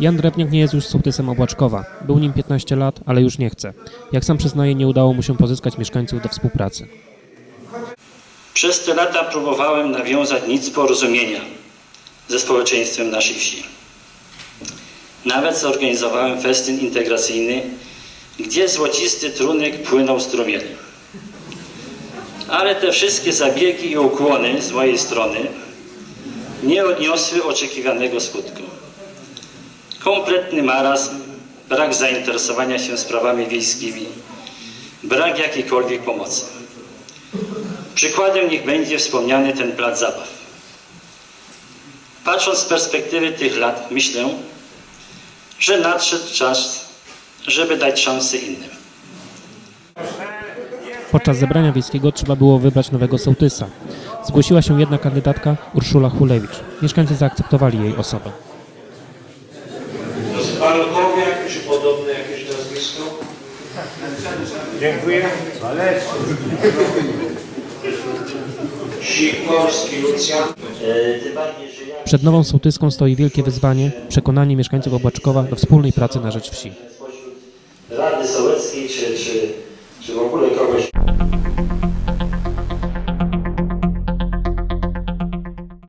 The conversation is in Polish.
Jan Drewniak nie jest już sołtysem Obłaczkowa. Był nim 15 lat, ale już nie chce. Jak sam przyznaje, nie udało mu się pozyskać mieszkańców do współpracy. Przez te lata próbowałem nawiązać nic porozumienia ze społeczeństwem naszej wsi. Nawet zorganizowałem festyn integracyjny, gdzie złocisty trunek płynął strumieniem. Ale te wszystkie zabiegi i ukłony z mojej strony nie odniosły oczekiwanego skutku. Kompletny marazm, brak zainteresowania się sprawami wiejskimi, brak jakiejkolwiek pomocy. Przykładem niech będzie wspomniany ten plac zabaw. Patrząc z perspektywy tych lat, myślę, że nadszedł czas, żeby dać szansę innym. Podczas zebrania wiejskiego trzeba było wybrać nowego sołtysa. Zgłosiła się jedna kandydatka, Urszula Hulewicz. Mieszkańcy zaakceptowali jej osobę. Balkowiak czy podobne jakieś nazwisko? Dziękuję. Sikorski Lucjan. Przed nową sołtyską stoi wielkie wyzwanie przekonanie mieszkańców Obłaczkowa do wspólnej pracy na rzecz wsi. Rady Sołeckiej czy, czy, czy w ogóle kogoś